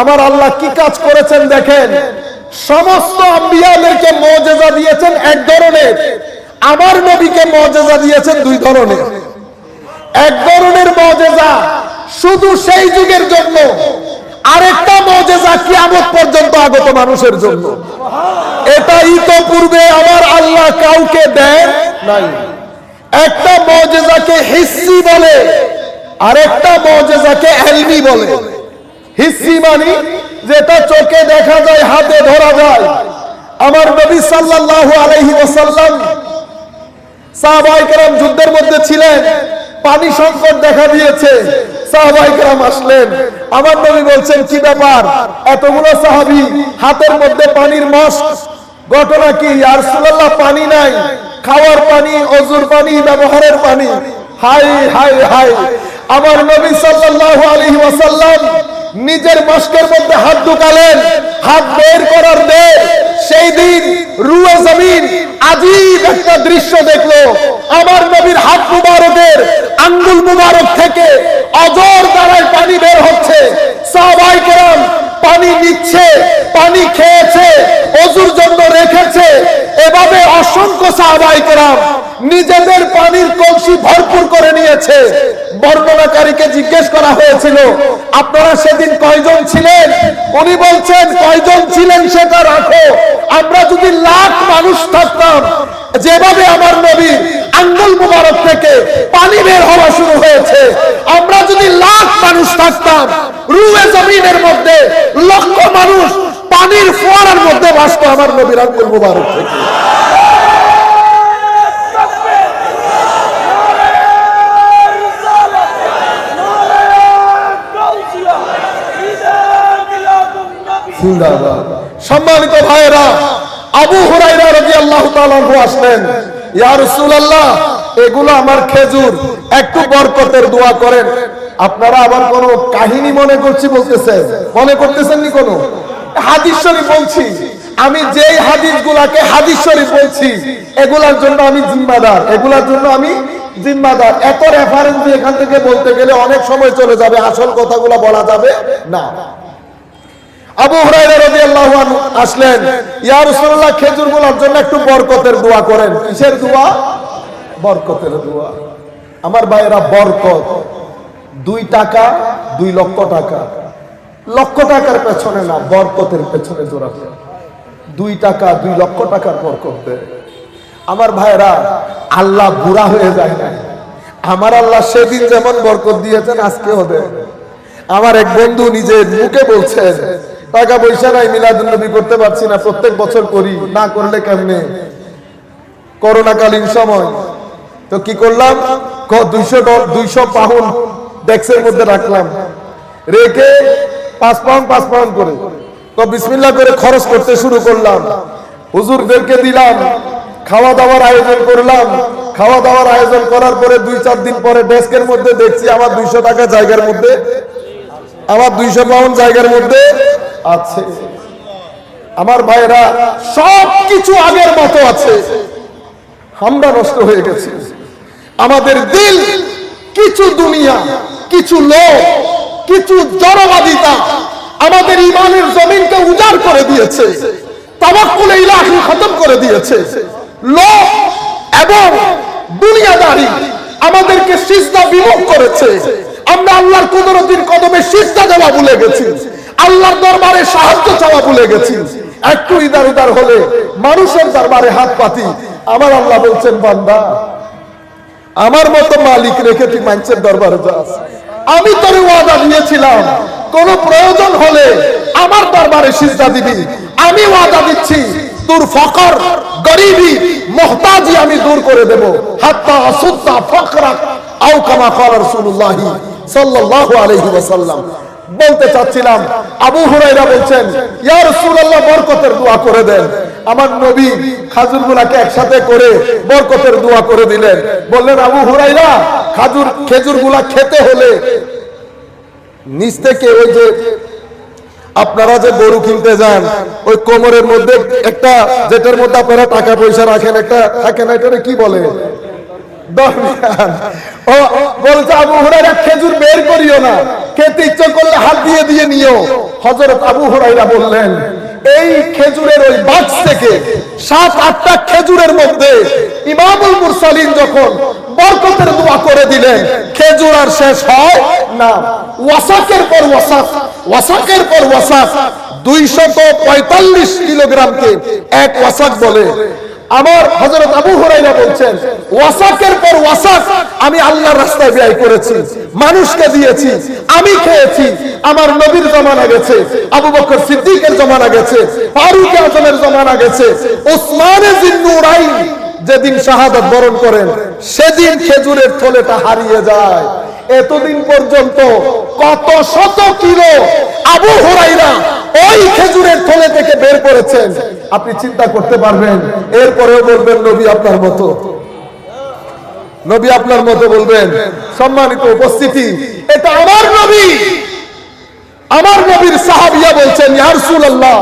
আমার আল্লাহ কি কাজ করেছেন দেখেন? সমস্ত আম্বিয়াদেরকে মজেজা দিয়েছেন এক ধরনের। আমার নবীকে মজেজা দিয়েছেন দুই ধরনের। এক ধরনের মজেজা শুধু সেই যুগের জন্য, আরেকটা মজেজা কিয়ামত পর্যন্ত আগত মানুষের জন্য। এটা ইতপূর্বে আমার আল্লাহ কাউকে দেন নাই। একটা মজেজাকে হিসি বলে, আরেকটা মজেজাকে এলমি বলে। হিসি মানি যেটা চোখে দেখা যায়, হাতে ধরা যায়। আমার নবী সাল্লাল্লাহু আলাইহি ওয়াসাল্লাম সাহাবাইকেরাম যুদ্ধের মধ্যে ছিলেন, পানি সংকট দেখা দিয়েছে। সাহাবাইকেরাম আসলেন। আমার নবী বলছেন, কি ব্যাপার? এতগুলো সাহাবি হাতের মধ্যে পানির মস্ক? ঘটনা কি? আর রাসূলুল্লাহ পানি নাই। খাওয়ার পানি, অজুর পানি, ব্যবহারের পানি। হাই হাই হাই আমার নবী সাল্লাল্লাহু আলাইহি ওয়াসাল্লাম নিজের মস্কের মধ্যে হাত ঢুকালেন, হাত বের করার দে। সেই দিন রুয়ে জমিন আজীব একটা দৃশ্য দেখল। আমার নবীর হাত মুবারকের আঙ্গুল মুবারক থেকে অজর দ্বারায় পানি বের হচ্ছে। সাহাবাই কেরাম পানি নিচ্ছে, পানি খেয়েছে, অজুর জন্য রেখেছে। এভাবে অসংখ্য সাহাবাই কেরাম নিজেদের পানির কলসি ভরপুর করে নিয়েছে। বর্ণনাকারীকে জিজ্ঞেস করা হয়েছিল, আপনারা সেদিন কয়জন ছিলেন? উনি বলছেন, কয়জন ছিলেন সেটা রাখো। আমরা যদি লাখ মানুষ থাকতাম, যেভাবে আমার নবী আঙ্গুল মুবারক থেকে পানি বের হওয়া শুরু হয়েছে, আমরা যদি লাখ মানুষ থাকতাম, রুয়ে জমিনের মধ্যে লক্ষ মানুষ পানির ফোয়ারার মধ্যে বাসত আমার নবীর আঙ্গুল মুবারক থেকে। সম্মানিত ভাইয়েরা, আবু হুরাইরা রাদিয়াল্লাহু তাআলা আসলেন। ইয়া রাসূলুল্লাহ, এগুলো আমার খেজুর, একটু বরকতের দোয়া করেন। আপনারা আবার কোন কাহিনী মনে করছি বলতেছেন মনে করতেছেন নি কোনো? হাদিস শরীফ বলছি। আমি যেই হাদিস গুলাকে হাদিস শরীফ বলছি, এগুলার জন্য আমি জিম্মাদার। এগুলার জন্য আমি জিম্মাদার। এত রেফারেন্স দিয়ে এখান থেকে বলতে গেলে অনেক সময় চলে যাবে, আসল কথাগুলো বলা যাবে না। আবু হুরায়রা রাদিয়াল্লাহু আনহু আসলেন, ইয়া রাসূলুল্লাহ খেজুরগুলোর জন্য একটু বরকতের দোয়া করেন। কিসের দোয়া? বরকতের দোয়া। আমার ভাইয়েরা, বরকত। দুই টাকা, দুই লক্ষ টাকা। লক্ষ টাকার পেছনে না, বরকতের পেছনে জোড়া দুই টাকা, দুই লক্ষ টাকার বরকত দেয় আমার ভাইরা আল্লাহ বুড়া হয়ে যায় না আমার আল্লাহ সেদিন যেমন বরকত দিয়েছেন আজকে দেয় আমার এক বন্ধু নিজের মুখে বলছেন টাকা পয়সা নাই, মিলাদুন্নবী করতে পারছি না, প্রত্যেক বছর করি, না করলে কেমনে? করোনাকালীন সময়। তো কি করলাম? দুইশো ডেক্সের মধ্যে রাখলাম। রেখে পাঁচ পাঁচ করে। তো বিসমিল্লা করে খরচ করতে শুরু করলাম। হুজুরদেরকে দিলাম, খাওয়া দাওয়ার আয়োজন করলাম। খাওয়া দাওয়ার আয়োজন করার পরে দুই, চার দিন পরে ডেস্কের মধ্যে দেখছি আমার দুইশো টাকা জায়গার মধ্যে, আমার দুইশো পাউন্ড জায়গার মধ্যে আছে। আমার ভাইরা সব কিছু আগের মতো আছে। আমরা নষ্ট হয়ে গেছি। আমাদের দিল, কিছু দুনিয়া, কিছু লোক কিছু জড়বাদিতা আমাদের ইমানের জমিনকে উজাড় করে দিয়েছে। তাবাক্কুল ইলাহি খতম করে দিয়েছে। লোক এবং দুনিয়াদারি আমাদেরকে সিজদা বিমুখ করেছে। আমরা আল্লাহর কুদরতির কদমে সিজদা দেওয়া ভুলে গেছি। আল্লাহর দরবারে সাহায্য চাওয়া ভুলে গেছি। একটু ইদার উদার হলে মানুষের দরবারে হাত পাতি। আমার আল্লাহ বলছেন, বান্দা, আমার মতো মালিক রেখে তুই মানুষের দরবারে যাস। আমি তোর ওয়াদা দিয়েছিলাম, কোন প্রয়োজন হলে আমার দরবারে সিজদা দিবি। আমি ওয়াদা দিচ্ছি, তোর ফকর গরিবি, মোহতাজি আমি দূর করে দেব। হাত্তা আসুদ্দা ফকরা আও কামা কল রাসূলুল্লাহি সাল্লাল্লাহু আলাইহি ওয়াসাল্লাম। বলতে চাচ্ছিলাম। আবু হুরাইরা বলছেন, ইয়া রাসূলুল্লাহ, বরকতের দোয়া করে দেন। আমার নবী খাজুরগুলাকে একসাথে করে বরকতের দোয়া করে দিলেন। বললেন, আবু হুরাইরা খাজুর খেজুরগুলা খেতে হলে নিচ থেকে ওই যে আপনারা যে গরু কিনতে যান, ওই কোমরের মধ্যে একটা যেটার মধ্যে আপনারা টাকা পয়সা রাখেন, একটা থাকে না এটা কি বলে? ও বলছে, আবু হুরাইরা খেজুর বের করিও না। খেতে ইচ্ছে করলে হাত দিয়ে দিয়ে নিও। হজরত আবু হরাইরা বললেন, এই খেজুরের ওই বাক্স থেকে সাত, আটটা খেজুরের মধ্যে ইমামুল মুরসালিন যখন বরকতের দোয়া করে দিলেন, খেজুর আর শেষ হয় না। ওয়াসাকের পর ওয়াসাক, ওয়াসাকের পর ওয়াসাক। দুইশত পঁয়তাল্লিশ কিলোগ্রামকে এক ওয়াসাক বলে আমার হযরত আবু হুরাইরা বলছেন, ওয়াসাকের পর ওয়াসাক আমি আল্লাহর রাস্তায় ব্যয় করেছি, মানুষকে দিয়েছি, আমি খেয়েছি, আমার নবীর জমানা গেছে, আবু বকর সিদ্দিকের জমানা গেছে, ফারুক আজমের জমানা গেছে ওসমানে জিন্নুরাইন যেদিন শাহাদাত বরণ করেন, সেদিন খেজুরের থলেটা হারিয়ে যায়। এতদিন পর্যন্ত কত শত কিলো আবু হুরাইরা ওই খেজুরের থলে থেকে বের করেছেন। আপনি চিন্তা করতে পারবেন, এরপরেও বলবেন, নবী আপনার মতো। নবী আপনার মতো বলবেন, সম্মানিত উপস্থিতি, এটা আমার নবী। আমার নবীর সাহাবিয়া বলছেন, ইয়া রাসূলুল্লাহ,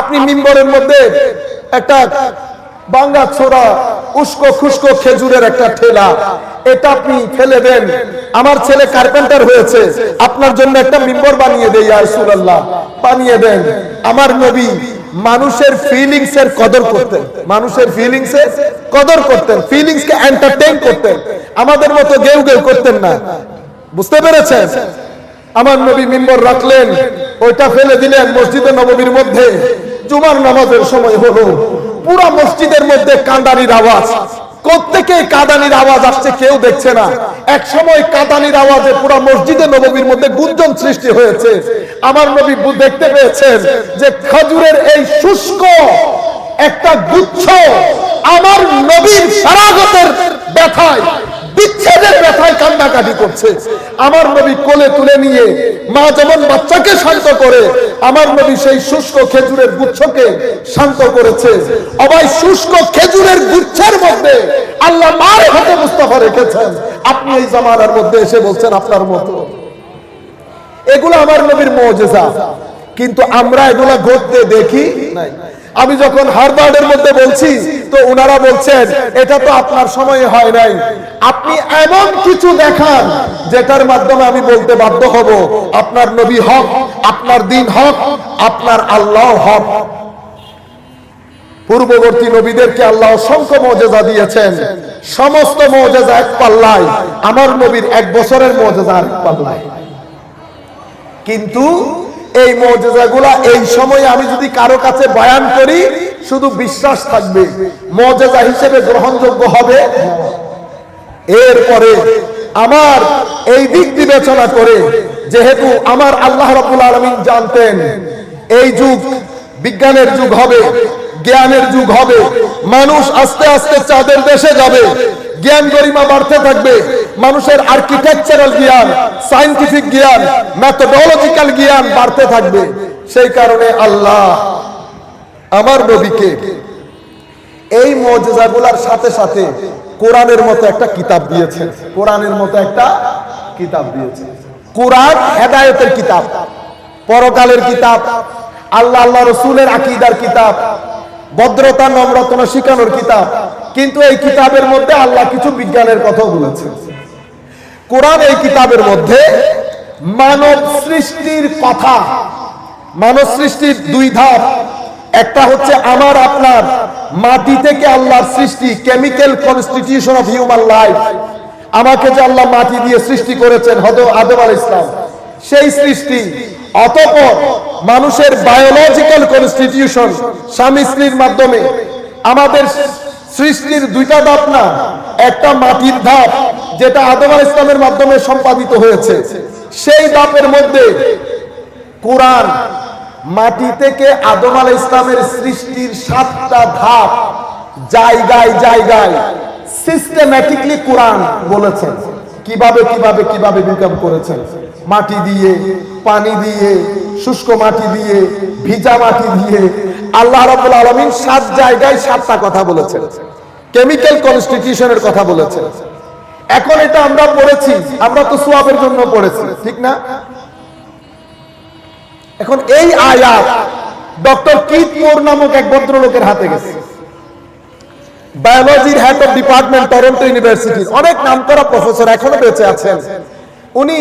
আপনি মিম্বরের মধ্যে একটা বাঙ্গা ছোড়া উস্কো খুস্কো খেজুরের একটা ঠেলা। এটা আপনি ফেলে দেন। আমার ছেলে কার্পেন্টার হয়েছে। আপনার জন্য একটা মিম্বর বানিয়ে দেই, ইয়া রাসূলুল্লাহ। বানিয়ে দেন। আমার নবী মানুষের ফিলিংস এর কদর করতেন। মানুষের ফিলিংস এর কদর করতেন। ফিলিংস কে এন্টারটেইন করতেন। আমাদের মতো গেউ গেউ করতেন না। বুঝতে পেরেছেন? আমার নবী মিম্বর রাখলেন। ওইটা ফেলে দিলেন মসজিদে নববীর মধ্যে। জুমার নামাজের সময় হলো। পুরা মসজিদের মধ্যে কান্দানির আওয়াজ। প্রত্যেকে কাদানির আওয়াজ আসছে, কেউ দেখছে না। এক সময় কাদানির আওয়াজে পুরা মসজিদে নবীর মধ্যে গুঞ্জন সৃষ্টি হয়েছে। আমার নবী দেখতে পেয়েছেন যে খজুরের এই শুষ্ক একটা গুচ্ছ আমার নবীর সারাগতের ব্যথায় বিচ্ছেদের ব্যথায় কান্নাকাটি করছে। আমার নবী কোলে তুলে নিয়ে মা যেমন বাচ্চাকে শান্ত করে, আমার নবী সেই শুষ্ক খেজুরের গুচ্ছকে শান্ত করেছে। অবাই শুষ্ক খেজুরের গুচ্ছের মধ্যে আল্লাহ মার হাতে রেখেছেন। আপনি এই জামানার মধ্যে এসে বলছেন আপনার মতো। এগুলো আমার নবীর মজেজা। কিন্তু আমরা এগুলা ঘটতে দেখি নাই। আমি যখন হারবার্ডের মধ্যে বলছি, তো ওনারা বলছেন, এটা তো আপনার সময় হয় নাই। আপনি এমন কিছু দেখান যেটার মাধ্যমে আমি বলতে বাধ্য হব। আপনার নবী হক, আপনার দিন হক, আপনার আল্লাহ হক। পূর্ববর্তী নবীদেরকে আল্লাহ অসংখ্য মজেজা দিয়েছেন। সমস্ত মজেজা এক পাল্লায়। আমার নবীর এক বছরের মজেজা এক পাল্লায়। কিন্তু এই মজেজাগুলা এই সময়ে আমি যদি কারও কাছে বয়ান করি, শুধু বিশ্বাস থাকবে মজেজা হিসেবে গ্রহণযোগ্য হবে। এরপরে আমার এই দিক বিবেচনা করে, যেহেতু আমার আল্লাহ রাব্বুল আলামিন জানতেন, এই যুগ বিজ্ঞানের যুগ হবে, জ্ঞানের যুগ হবে, মানুষ আস্তে আস্তে চাঁদের দেশে যাবে। জ্ঞান গরিমা বাড়তে থাকবে। মানুষের আর্কিটেকচারাল জ্ঞান সায়েন্টিফিক জ্ঞান ম্যাথোডোলজিক্যাল জ্ঞান বাড়তে থাকবে। সেই কারণে আল্লাহ আমার নবীকে এই মজেজাগুলার সাথে সাথে কোরআনের মতো একটা কিতাব দিয়েছে। কোরআনের মতো একটা কিতাব দিয়েছে। কোরআন হেদায়েতের কিতাব, পরকালের কিতাব, আল্লাহ আল্লাহ রসুলের আকিদার কিতাব, ভদ্রতা, নম্রতা শিখানোর কিতাব কিন্তু এই কিতাবের মধ্যে আল্লাহ কিছু বিজ্ঞানের কথাও বলেছে কোরআন এই কিতাবের মধ্যে মানব সৃষ্টির কথা, মানব সৃষ্টির দুই ধাপ। একটা হচ্ছে আমার, আপনার। মাটি থেকে আল্লাহর সৃষ্টি chemical constitution of human life আমাকে যে আল্লাহ মাটি দিয়ে সৃষ্টি করেছেন হদ আদম আল ইসলাম সেই সৃষ্টি। অতপর মানুষের বায়োলজিক্যাল কনস্টিটিউশন স্বামী স্ত্রীর মাধ্যমে। আমাদের সৃষ্টির দুইটা ধাপ না একটা মাটির ধাপ যেটা আদম ইসলামের মাধ্যমে সম্পাদিত হয়েছে সেই ধাপের মধ্যে কোরআন মাটি থেকে আদম আল ইসলামের সৃষ্টির সাতটা ধাপ জায়গায় জায়গায় সিস্টেম্যাটিকলি কোরআন বলেছেন কীভাবে কীভাবে কীভাবে বিকাম করেছেন মাটি দিয়ে, পানি দিয়ে, শুষ্ক মাটি দিয়ে, ভিজা মাটি দিয়ে আল্লাহ রাব্বুল আলামিন সাত জায়গায় সাতটা কথা বলেছেন। কেমিক্যাল কনস্টিটিউশনের কথা বলেছেন। এখন এটা আমরা পড়েছি, আমরা তো সোয়াবের জন্য পড়েছি, ঠিক না? এখন এই আয়াত ডক্টর কিত মোর নামক এক ভদ্রলোকের হাতে গেছে। বায়োলজির হেড অফ ডিপার্টমেন্ট টরন্টো ইউনিভার্সিটির অনেক নামকরা প্রফেসর এখনও বেঁচে আছেন। উনি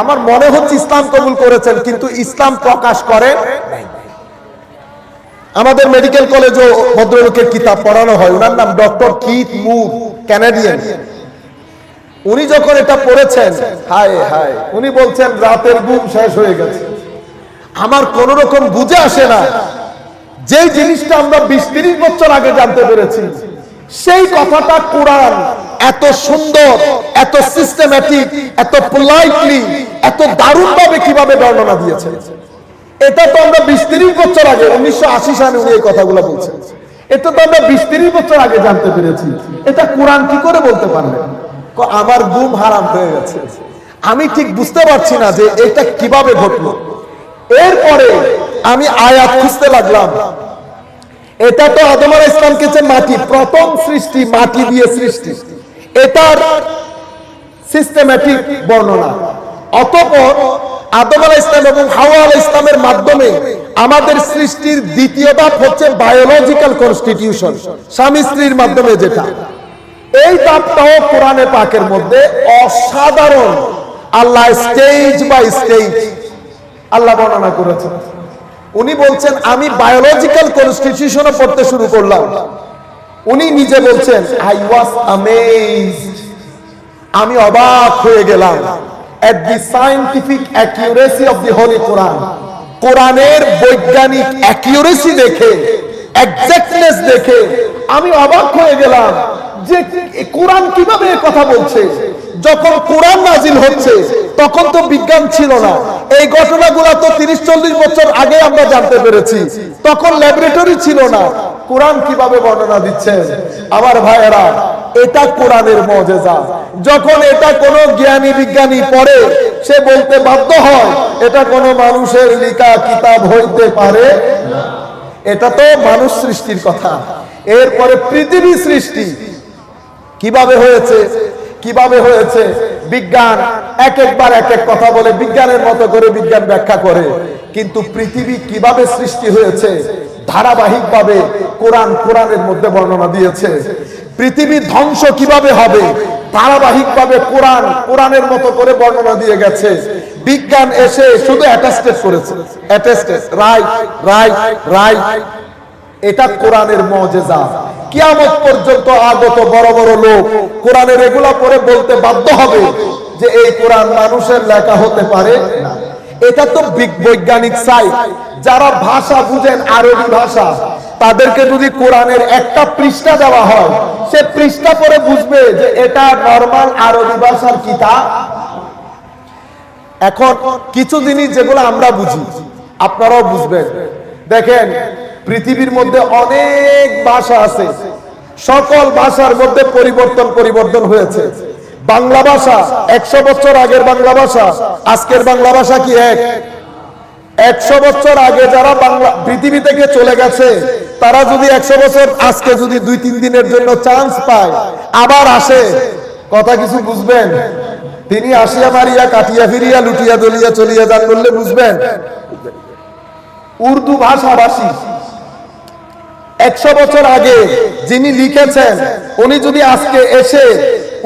আমার মনে হচ্ছে ইসলাম কবুল করেছেন, কিন্তু ইসলাম প্রকাশ করেন আমাদের মেডিকেল কলেজও ভদ্রলোকের কিতাব পড়ানো হয়। ওনার নাম ডক্টর কিথ মুর ক্যানাডিয়ান উনি যখন এটা পড়েছেন, হায় হায়, উনি বলছেন, রাতের ঘুম শেষ হয়ে গেছে। আমার কোন রকম বুঝে আসে না। যেই জিনিসটা আমরা বিশ তিরিশ বছর আগে জানতে পেরেছি, সেই কথাটা কোরআন এত সুন্দর, এত সিস্টেম্যাটিক এত পোলাইটলি এত দারুণ ভাবে কীভাবে বর্ণনা দিয়েছে। এটা তো আমরা বিশ তিরিশ বছর আগে, উনিশশো আশি সালে উনি এই কথাগুলো বলছেন। এটা তো আমরা বিশ তিরিশ বছর আগে জানতে পেরেছি। এটা কোরআন কি করে বলতে ক- আমার গুম হারাম হয়ে গেছে। আমি ঠিক বুঝতে পারছি না যে এটা কীভাবে ঘটলো। এরপরে আমি আয়াত খুঁজতে লাগলাম। এটা তো আদম আলাইহিস ইসলামকে যে মাটি, প্রথম সৃষ্টি মাটি দিয়ে সৃষ্টি। এটার সিস্টেম্যাটিক বর্ণনা। অতঃপর আদম আলাহ ইসলাম এবং হাওয়া আলাহ ইসলামের মাধ্যমে আমাদের সৃষ্টির দ্বিতীয় ধাপ হচ্ছে বায়োলজিক্যাল কনস্টিটিউশন স্বামী স্ত্রীর মাধ্যমে যেটা। এই ধাপটাও কোরআনে পাকের মধ্যে অসাধারণ। আল্লাহ স্টেজ বাই স্টেজ আল্লাহ বর্ণনা করেছেন। উনি বলছেন, আমি বায়োলজিক্যাল কনস্টিটিউশনে পড়তে শুরু করলাম। উনি নিজে বলছেন আই ওয়াজ অ্যামেজড আমি অবাক হয়ে গেলাম। At the scientific accuracy of the holy Quran কোরআনের বৈজ্ঞানিক অ্যাকিউরেসি দেখে এক্সাক্টনেস দেখে, আমি অবাক হয়ে গেলাম যে কোরআন কীভাবে কথা বলছে। যখন কোরআন নাজিল হচ্ছে, তখন তো বিজ্ঞান ছিল না। এই ঘটনাগুলো তো তিরিশ, চল্লিশ বছর আগে আমরা জানতে পেরেছি। তখন ল্যাবরেটরি ছিল না। কোরআন কীভাবে বর্ণনা দিচ্ছে? আমার ভাইয়েরা, এটা কোরআনের মজেজা। যখন এটা কোনো জ্ঞানী বিজ্ঞানী পড়ে, সে বলতে বাধ্য হয়, এটা কোনো মানুষের লিখা কিতাব হইতে পারে এটা তো মানুষ সৃষ্টির কথা। এরপরে পৃথিবী সৃষ্টি। কীভাবে হয়েছে? কীভাবে হয়েছে? বিজ্ঞান এক একবার এক এক কথা বলে, বিজ্ঞানের মতো করে বিজ্ঞান ব্যাখ্যা করে। কিন্তু পৃথিবী কীভাবে সৃষ্টি হয়েছে? ধারাবাহিকভাবে কোরআন কোরআনের মধ্যে বর্ণনা দিয়েছে। পৃথিবী ধ্বংস কীভাবে হবে? ধারাবাহিকভাবে কোরআন কোরআনের মতো করে বর্ণনা দিয়ে গেছে। বিজ্ঞান এসে শুধু এটা কোরআনের মজেজা। কিয়ামত পর্যন্ত আগত বড় বড় লোক কোরআনের এগুলা বলতে বাধ্য হবে যে এই কোরআন মানুষের লেখা হতে পারে এটা তো বৈজ্ঞানিক সাইট যারা ভাষা বুঝেন আরবি ভাষা তাদেরকে যদি কোরআনের একটা পৃষ্ঠা দেওয়া হয়, সে পৃষ্ঠা পরে বুঝবে যে এটা নর্মাল আরবি ভাষার কিতাব। এখন কিছু জিনিস যেগুলো আমরা বুঝি, আপনারাও বুঝবেন। দেখেন, পৃথিবীর মধ্যে অনেক ভাষা আছে, সকল ভাষার মধ্যে পরিবর্তন পরিবর্তন হয়েছে। বাংলা ভাষা, একশো বছর আগের বাংলা ভাষা, আজকের বাংলা ভাষা কি এক? একশো বছর আগে যারা বাংলা, পৃথিবী থেকে চলে গেছে তারা যদি একশো বছর, আজকে যদি দুই, তিন দিনের জন্য চান্স পায়, আবার আসে, কথা কিছু বুঝবেন? তিনি আসিয়া মারিয়া, কাটিয়া ফিরিয়া, লুটিয়া দলিয়া চলিয়া যান বললে বুঝবেন? উর্দু ভাষাভাষী। একশো বছর আগে যিনি লিখেছেন, উনি যদি আজকে এসে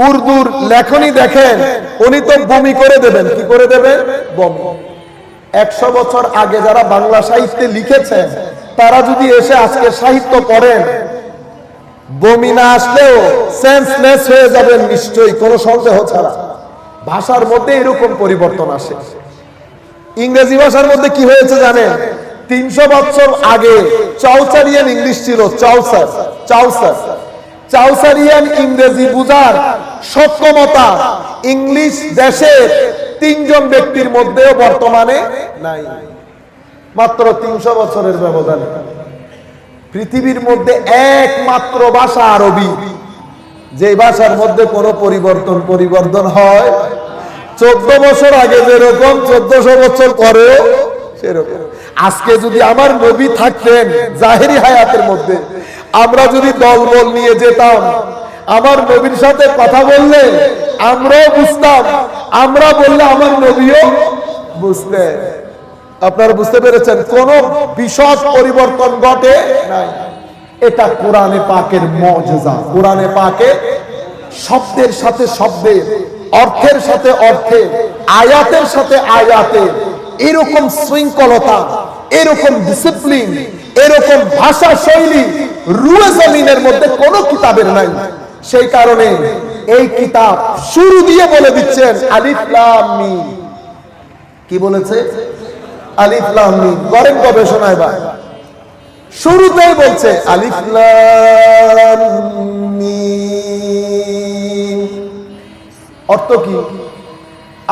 উর্দুর লেখনি দেখেন, উনি তো বমি করে দেবেন। কি করে দেবেন? বমি। একশো বছর আগে যারা বাংলা সাহিত্যে লিখেছেন তারা যদি এসে আজকে সাহিত্য পড়েন, বমি না আসলেও সেন্সলেস হয়ে যাবেন নিশ্চয়ই, কোনো সন্দেহ ছাড়া। ভাষার মধ্যে এরকম পরিবর্তন আসে। ইংরেজি ভাষার মধ্যে কি হয়েছে জানেন? তিনশো বছর আগে চাউসারিয়ান ইংলিশ ছিল চাউসার চাউসার চাউসারিয়ান ইংরেজি বুঝার সক্ষমতা ইংলিশ দেশের তিনজন ব্যক্তির মধ্যেও বর্তমানে নাই। মাত্র তিনশো বছরের ব্যবধানে। পৃথিবীর মধ্যে একমাত্র ভাষা আরবি। যে ভাষার মধ্যে কোনো পরিবর্তন পরিবর্তন হয়, চোদ্দ বছর আগে যেরকম, চোদ্দশো বছর পরেও সেরকম। আজকে যদি আমার নবী থাকতেন জাহেরি হায়াতের মধ্যে, আমরা যদি দলবল নিয়ে যেতাম, আমার নবীর সাথে কথা বললে আমরাও বুঝতাম, আমরা বললে আমার নবীও বুঝতেন। আপনারা বুঝতে পেরেছেন, কোন বিশদ পরিবর্তন ঘটে নাই। এটা কোরআনে পাকের মজেজা। কোরআনে পাকে শব্দের সাথে শব্দে, অর্থের সাথে অর্থে, আয়াতের সাথে আয়াতে এরকম শৃঙ্খলতা, এরকম ডিসিপ্লিন এরকম ভাষা শৈলী রুয়ে জমিনের মধ্যে কোনো কিতাবের নাই। সেই কারণে এই কিতাব শুরু দিয়ে বলে দিচ্ছেন আলিফলাম কি বলেছে? করেন গবেষণায় বা। শুরুতেই বলছে অর্থ কি?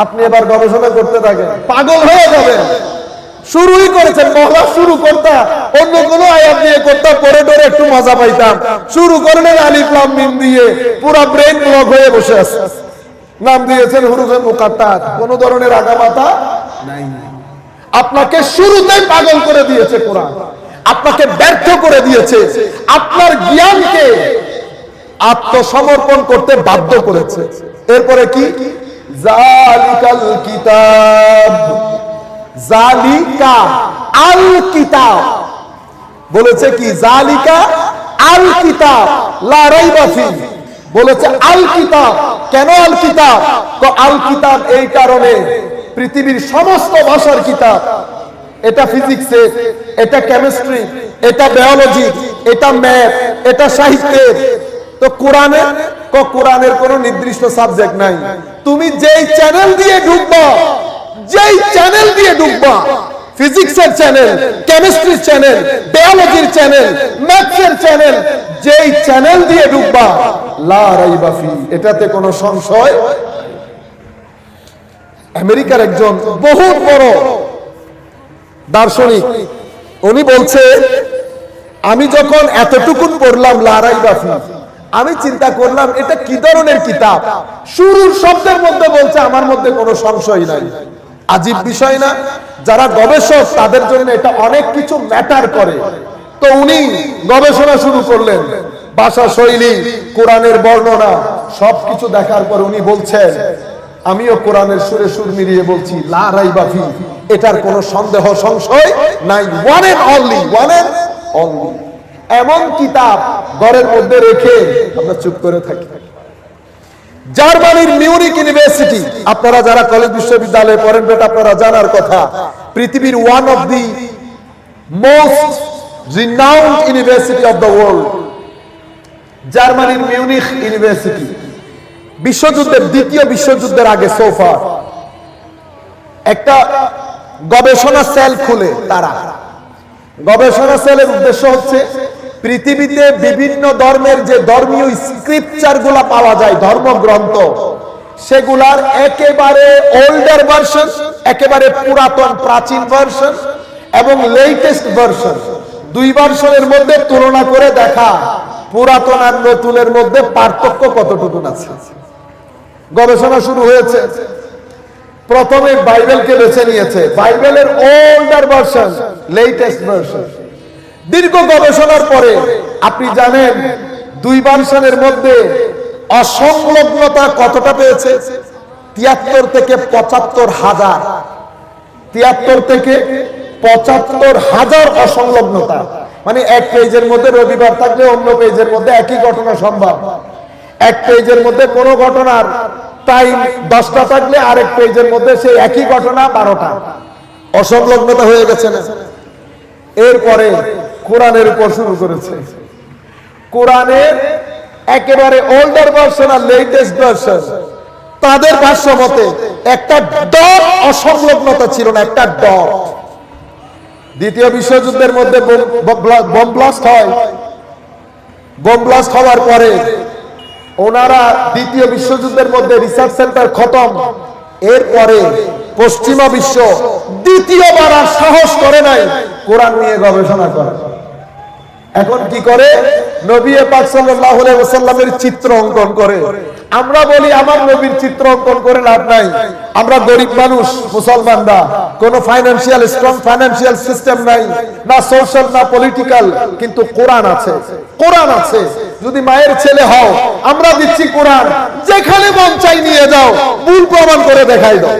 আপনি এবার গবেষণা করতে থাকেন, পাগল হয়ে যাবেন। শুরুই করেছেন, মহলা শুরু করতাম অন্য কোনো আয়াত দিয়ে করতাম পরে পরে একটু মজা পাইতাম। শুরু করলেন আলিফ, লাম, মিম দিয়ে, পুরা ব্রেন ব্লক হয়ে বসে আছে। নাম দিয়েছেন হুরুফে মুকাত্তাত কোন ধরনের আগামাতা নাই। আপনাকে শুরুতেই পাগল করে দিয়েছে কোরআন। আপনাকে ব্যর্থ করে দিয়েছে। আপনার জ্ঞানকে আত্মসমর্পণ করতে বাধ্য করেছে। এরপরে কি? জালিকাল কিতাব। জালিকা আল কিতাব। বলেছে কি? জালিকা আল কিতাব। লা রাইবা বলেছে আল কিতাব। কেন আল কিতাব? তো আল কিতাব এই কারণে পৃথিবীর সমস্ত ভাষার কিতাব। এটা ফিজিক্সের এটা কেমিস্ট্রি এটা বায়োলজি এটা ম্যাথ এটা সাহিত্যের। তো কোরআনে কোরআনের কোনো নির্দিষ্ট সাবজেক্ট নাই। তুমি যেই চ্যানেল দিয়ে ঢুকবা, যেই চ্যানেল দিয়ে ঢুকবা ফিজিক্সের চ্যানেল কেমিস্ট্রির চ্যানেল বায়োলজির চ্যানেল ম্যাথসের চ্যানেল যেই চ্যানেল দিয়ে ঢুকবা, লা রাইবা ফি। এটাতে কোনো সংশয় আমেরিকার একজন বহুত বড় দার্শনিক। উনি বলছে, আমি যখন এতটুকুন পড়লাম লারাই বাফি, আমি চিন্তা করলাম, এটা কি ধরনের কিতাব? শুরুর শব্দের মধ্যে বলছে, আমার মধ্যে কোনো সংশয় নাই। আজীব বিষয় না, যারা গবেষক, তাদের জন্য এটা অনেক কিছু ম্যাটার করে। তো উনি গবেষণা শুরু করলেন। ভাষা শৈলী কোরআনের বর্ণনা, সবকিছু দেখার পর উনি বলছেন আমিও কোরআনের সুরে সুর মিলিয়ে বলছি, লা রাইবা ফি। এটার কোনো সন্দেহ, সংশয় নাই। One and only one and only এমন কিতাব ঘরের মধ্যে রেখে আমরা চুপ করে থাকি। জার্মানির মিউনিক ইউনিভার্সিটি, আপনারা যারা কলেজ বিশ্ববিদ্যালয়ে পড়েন বেটা আপনারা জানার কথা, পৃথিবীর one of the most renowned university of the world জার্মানির মিউনিক ইউনিভার্সিটি। বিশ্বযুদ্ধের দ্বিতীয় বিশ্বযুদ্ধের আগে সোফা একটা গবেষণা সেল খুলে তারা। গবেষণা সেলের উদ্দেশ্য হচ্ছে পৃথিবীতে বিভিন্ন ধর্মের যে ধর্মীয় স্ক্রিপচারগুলা পাওয়া যায়, ধর্মগ্রন্থ, সেগুলার একেবারে ওল্ডার ভার্সন একেবারে পুরাতন, প্রাচীন ভার্সন এবং লেটেস্ট ভার্সন দুই ভার্সনের মধ্যে তুলনা করে দেখা পুরাতন আর নতুনের মধ্যে পার্থক্য কতটুকু আছে। গবেষণা শুরু হয়েছে। প্রথমে বাইবেলকে বেছে নিয়েছে। বাইবেলের ওল্ডার ভার্সন লেটেস্ট ভার্সন দীর্ঘ গবেষণার পরে, আপনি জানেন, দুই ভার্সনের মধ্যে অসংলগ্নতা কতটা পেয়েছে? তিয়াত্তর থেকে পঁচাত্তর হাজার। তিয়াত্তর থেকে পঁচাত্তর হাজার অসংলগ্নতা। মানে এক পেজের মধ্যে রবিবার থাকলে অন্য পেজের মধ্যে একই ঘটনা সম্ভব। এক পেজের মধ্যে কোনো ঘটনার টাইম দশটা থাকলে আরেক পেজের মধ্যে সেই একই ঘটনা বারোটা। অসংলগ্নতা হয়ে গেছে না? এরপরে কোরআনের উপর শুরু করেছে। কোরআনের একেবারে ওল্ডার ভার্সন আর লেটেস্ট ভার্সন তাদের ভাষ্য মতে একটা ডট অসংলগ্নতা ছিল না, একটা ডট দ্বিতীয় বিশ্বযুদ্ধের মধ্যে বোম ব্লাস্ট হয়। বোম ব্লাস্ট হওয়ার পরে ওনারা দ্বিতীয় বিশ্বযুদ্ধের মধ্যে রিসার্চ সেন্টার খতম। এরপরে পশ্চিমা বিশ্ব দ্বিতীয়বার আর সাহস করে নাই। কোরআন নিয়ে গবেষণা করে। এখন কি করে? নবী পাক সাল্লাল্লাহু আলাইহি ওয়াসাল্লামের চিত্র অঙ্কন করে। আমরা বলি, আমার নবীর চিত্র অঙ্কন করে লাভ নাই। আমরা গরিব মানুষ মুসলমানরা কোন ফাইনান্সিয়াল স্ট্রং ফাইনান্সিয়াল সিস্টেম নাই, না সোশ্যাল না পলিটিক্যাল কিন্তু কোরআন আছে। কোরআন আছে। যদি মায়ের ছেলে হও, আমরা দিচ্ছি কোরআন। যেখানে মন চাই নিয়ে যাও, ভুল প্রমাণ করে দেখাই দাও।